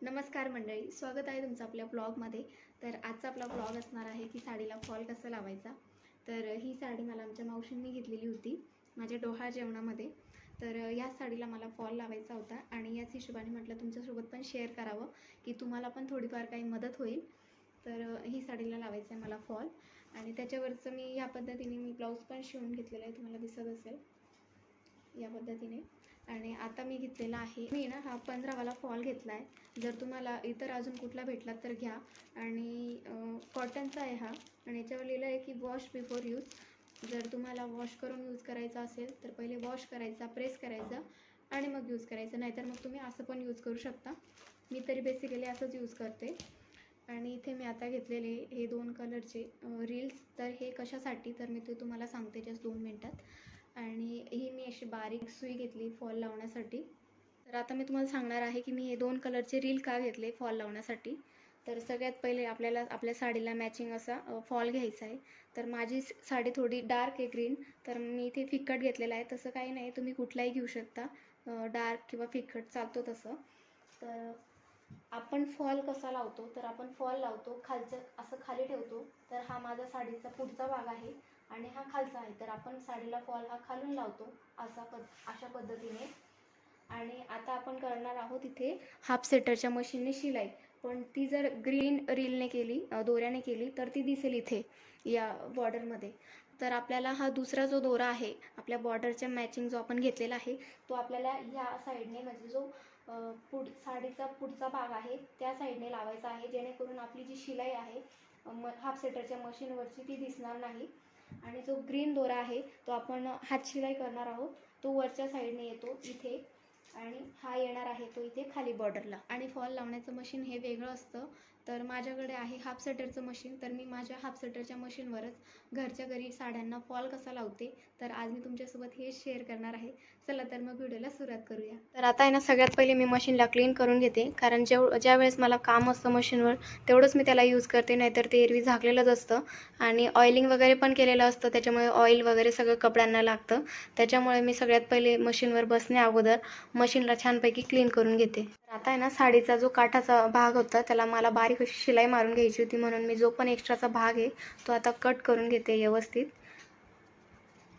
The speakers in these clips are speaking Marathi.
नमस्कार मंडळी स्वागत आहे तुमचं आपल्या ब्लॉगमध्ये. तर आजचा आपला ब्लॉग असणार आहे की साडीला फॉल कसा लावायचा. तर ही साडी मला आमच्या मावशींनी घेतलेली होती माझ्या डोहाळ जेवणामध्ये. तर या साडीला मला फॉल लावायचा होता आणि याच हिशोबाने म्हटलं तुमच्यासोबत पण शेअर करावं की तुम्हाला पण थोडीफार काही मदत होईल. तर ही साडीला लावायचं आहे मला फॉल. आणि त्याच्यावरचं मी या पद्धतीने मी ब्लाऊज पण शिवून घेतलेलं आहे तुम्हाला दिसत असेल. या पद्धतीने. आणि आता मी घेतलेला आहे. मी ना हा पंधरावाला फॉल घेतला आहे जर तुम्हाला इतर अजून कुठला भेटला तर घ्या. आणि कॉटनचा आहे हा. आणि याच्यावर लिहिलं आहे की वॉश बिफोर यूज जर तुम्हाला वॉश करून यूज करायचा असेल तर पहिले वॉश करायचा प्रेस करायचा आणि मग यूज करायचं. नाहीतर मग तुम्ही असं पण यूज करू शकता. मी तरी बेसिकली असंच यूज करते. आणि इथे मी आता घेतलेले हे दोन कलरचे रील्स तर हे कशासाठी? तर मी ते तुम्हाला सांगते जस्ट दोन मिनटात. आणि ही मी अशी बारीक सुई घेतली फॉल लावण्यासाठी. तर आता मी तुम्हाला सांगणार आहे की मी हे दोन कलरचे रील का घेतले फॉल लावण्यासाठी. तर सगळ्यात पहिले आपल्याला आपल्या साडीला मॅचिंग असा फॉल घ्यायचा आहे. तर माझी साडी थोडी डार्क आहे ग्रीन तर मी इथे फिक्कट घेतलेला आहे. तसं काही नाही तुम्ही कुठलाही घेऊ शकता. डार्क किंवा फिक्कट चालतो तसं. तर आपण फॉल कसा लावतो? तर आपण फॉल लावतो खालचं असं खाली ठेवतो. तर हा माझा साडीचा पुढचा भाग आहे. आणि हा खालचा आहे. तर आपण साडीला फॉल हा खालून लावतो असा पद अशा पद्धतीने. आणि आता आपण करणार आहोत इथे हाफ सेटरच्या मशीनने शिलाई. पण ती जर ग्रीन रीलने केली दोऱ्याने केली तर ती दिसेल इथे या बॉर्डरमध्ये. तर आपल्याला हा दुसरा जो दोरा आहे आपल्या बॉर्डरच्या मॅचिंग जो आपण घेतलेला आहे तो आपल्याला ह्या साईडने म्हणजे जो पुढ साडीचा पुढचा भाग आहे त्या साईडने लावायचा आहे जेणेकरून आपली जी शिलाई आहे म हाफ सेटरच्या मशीनवरची ती दिसणार नाही. आणि जो ग्रीन दोरा आहे तो आपण हातशिलाई करणार आहोत. तो वरच्या साईडने येतो. इथे आणि हा येणार आहे तो इथे खाली बॉर्डरला आणि फॉल लावण्याचं मशीन हे वेगळं असतं. तर माझ्याकडे आहे हाफ स्वेटरचं मशीन तर मी माझ्या हाफ स्वेटरच्या मशीनवरच घरच्या घरी साड्यांना फॉल कसा लावते तर आज मी तुमच्यासोबत हे शेअर करणार आहे. चला तर मग व्हिडिओला सुरुवात करूया. तर आता आहे ना सगळ्यात पहिले मी मशीनला क्लीन करून घेते. कारण जेव ज्या वेळेस मला काम असतं मशीनवर तेवढंच मी त्याला यूज करते. नाहीतर ते एरवी झाकलेलंच असतं. आणि ऑइलिंग वगैरे पण केलेलं असतं. त्याच्यामुळे ऑइल वगैरे सगळं कपड्यांना लागतं. त्याच्यामुळे मी सगळ्यात पहिले मशीनवर बसण्या अगोदर मशीनला छानपैकी क्लीन करून घेते. तर आता आहे ना साडीचा जो काठाचा भाग होता त्याला मला बारीक अशी शिलाई मारून घ्यायची होती. म्हणून मी जो पण एक्स्ट्राचा भाग आहे तो आता कट करून घेते व्यवस्थित.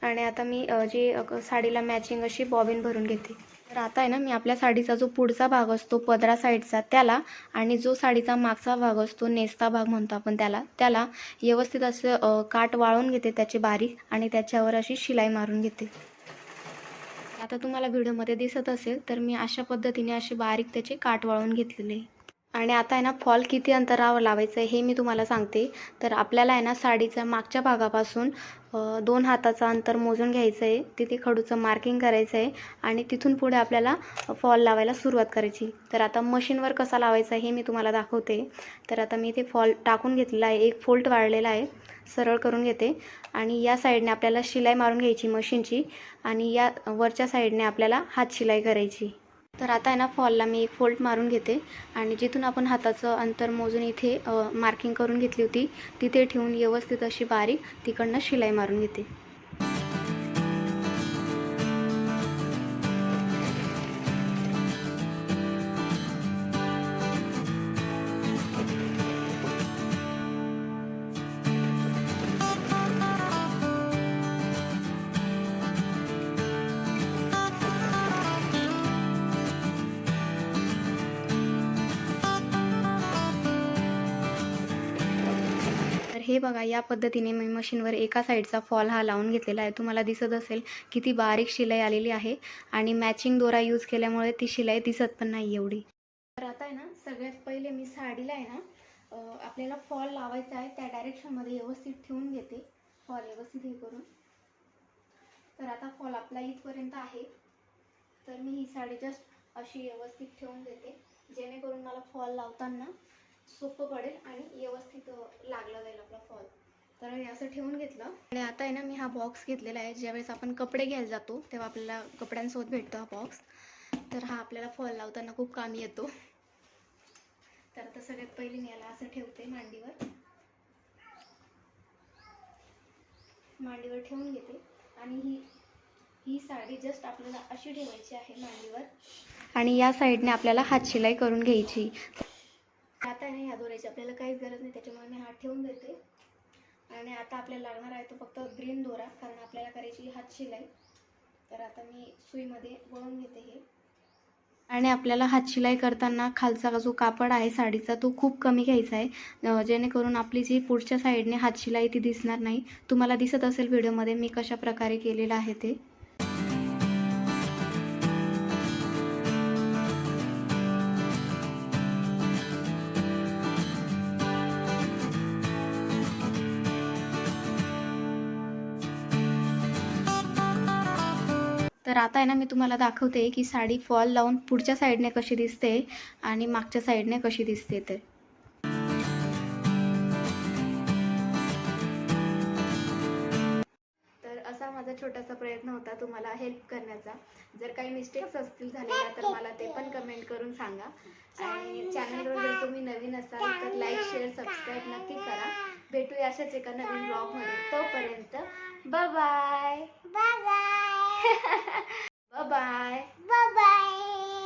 आणि आता मी जी साडीला मॅचिंग अशी बॉबिन भरून घेते. तर आता आहे ना मी आपल्या साडीचा जो पुढचा भाग असतो पदरा साईडचा त्याला आणि जो साडीचा मागचा भाग असतो नेसता भाग म्हणतो आपण त्याला त्याला व्यवस्थित असं काट काठ वाळून घेते त्याची बारीक आणि त्याच्यावर अशी शिलाई मारून घेते. आता तुम्हाला व्हिडिओमध्ये दिसत असेल तर मी अशा पद्धतीने असे बारीक त्याचे काट वाळून घेतलेले. आणि आता आहे ना फॉल किती अंतरावर लावायचं आहे हे मी तुम्हाला सांगते. तर आपल्याला आहे ना साडीच्या मागच्या भागापासून दोन हाताचं अंतर मोजून घ्यायचं आहे. तिथे खडूचं मार्किंग करायचं आहे आणि तिथून पुढे आपल्याला फॉल लावायला सुरुवात करायची. तर आता मशीनवर कसा लावायचा हे मी तुम्हाला दाखवते. तर आता मी इथे फॉल टाकून घेतलेला आहे. एक फोल्ट वाढलेला आहे. सरळ करून घेते. आणि या साईडने आपल्याला शिलाई मारून घ्यायची मशीनची आणि या वरच्या साईडने आपल्याला हात शिलाई करायची. तर आता आहे ना फॉलला मी एक फोल्ड मारून घेते आणि जिथून आपण हाताचं अंतर मोजून इथे मार्किंग करून घेतली होती तिथे ठेवून व्यवस्थित अशी बारीक तिकडनं शिलाई मारून घेते. हे बघा या पद्धतीने मी मशीनवर एका साईडचा फॉल हा लावून घेतलेला आहे. तुम्हाला दिसत असेल किती बारीक शिलाई आलेली आहे आणि मॅचिंग दोरा यूज केल्यामुळे ती शिलाई दिसत पण नाही एवढी. तर आता आहे ना सगळ्यात पहिले मी साडीला आहे ना आपल्याला फॉल लावायचा आहे त्या डायरेक्शनमध्ये व्यवस्थित ठेवून घेते. फॉल व्यवस्थित हे करून. तर आता फॉल आपला इथपर्यंत आहे. तर मी ही साडी जस्ट अशी व्यवस्थित ठेवून देते. जेणेकरून मला फॉल लावताना सोपं पडेल आणि व्यवस्थित लागला जाईल आपला फॉल तर मी असं ठेवून घेतलं. आणि आता आहे ना मी हा बॉक्स घेतलेला आहे. ज्यावेळेस आपण कपडे घ्यायला जातो तेव्हा आपल्याला कपड्यांसोबत भेटतो हा बॉक्स तर हा आपल्याला फॉल लावताना खूप कामी येतो. तर आता सगळ्यात पहिले मी याला असं ठेवते मांडीवर. मांडीवर ठेवून घेते. आणि ही ही साडी जस्ट आपल्याला अशी ठेवायची आहे मांडीवर. आणि या साईडने आपल्याला हात शिलाई करून घ्यायची. आता नाही ह्या दोऱ्याची आपल्याला काहीच गरज नाही त्याच्यामुळे मी हात ठेवून देते. आणि आता आपल्याला लागणार आहे तो फक्त ग्रीन दोरा कारण आपल्याला करायची हात शिलाई. तर आता मी सुईमध्ये वळून घेते हे. आणि आपल्याला हातशिलाई करताना खालचा जो कापड आहे साडीचा तो खूप कमी घ्यायचा आहे. जेणेकरून आपली जी पुढच्या साईडने हातशिलाई ती दिसणार नाही. तुम्हाला दिसत असेल व्हिडिओमध्ये मी कशा प्रकारे केलेलं आहे ते. तर आता आहे ना मी तुम्हाला दाखवते की साडी फॉल लावून पुढच्या साईडने कशी दिसते आणि मागच्या साईडने कशी दिसते ते. तर असा माझा छोटासा प्रयत्न होता तुम्हाला हेल्प करण्याचा. जर काही मिस्टेक्स असतील झालेल्या तर मला ते पण कमेंट करून सांगा. आणि चॅनलवर जर तुम्ही नवीन असाल तर लाईक शेअर सबस्क्राईब नक्की करा. भेटूया अशाच एका नवीन ब्लॉग ब्लॉगमध्ये तोपर्यंत bye bye bye bye bye